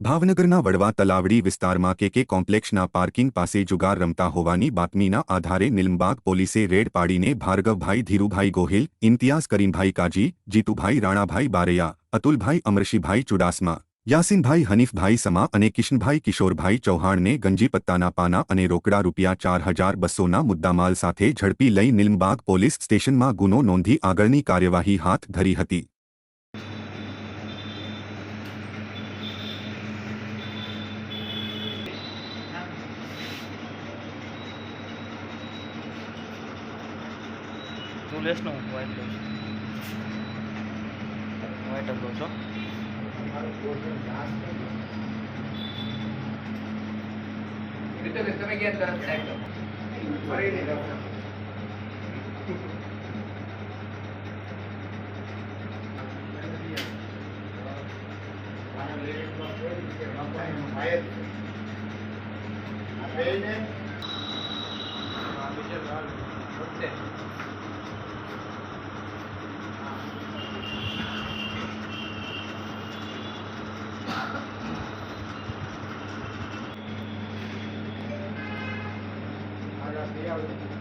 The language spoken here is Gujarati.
ભાવનગરના વડવા તલાવડી વિસ્તારમાં કેકે કોમ્પ્લેક્ષના પાર્કિંગ પાસે જુગાર રમતા હોવાની બાતમીના આધારે નિલમબાગ પોલીસે રેડ પાડીને ભાર્ગવભાઈ ધીરુભાઈ ગોહિલ, ઇમ્તિયાઝ કરીમભાઈ કાજી, જીતુભાઈ રાણાભાઈ બારૈયા, અતુલભાઈ અમરશીભાઈ ચુડાસમા, યાસીનભાઈ હનીફભાઈ સમા અને કિશનભાઈ કિશોરભાઈ ચૌહાણને ગંજી પત્તાના પાના અને રોકડા રૂપિયા ચાર હજાર બસોના મુદ્દામાલ સાથે ઝડપી લઈ નિલમબાગ પોલીસ સ્ટેશનમાં ગુનો નોંધી આગળની કાર્યવાહી હાથ ધરી હતી. તું લેસ નો વ્હાઈટ લઉં વ્હાઈટ જ લઉં છું તમે ક્યાં તરફ સાહેબ Gabriel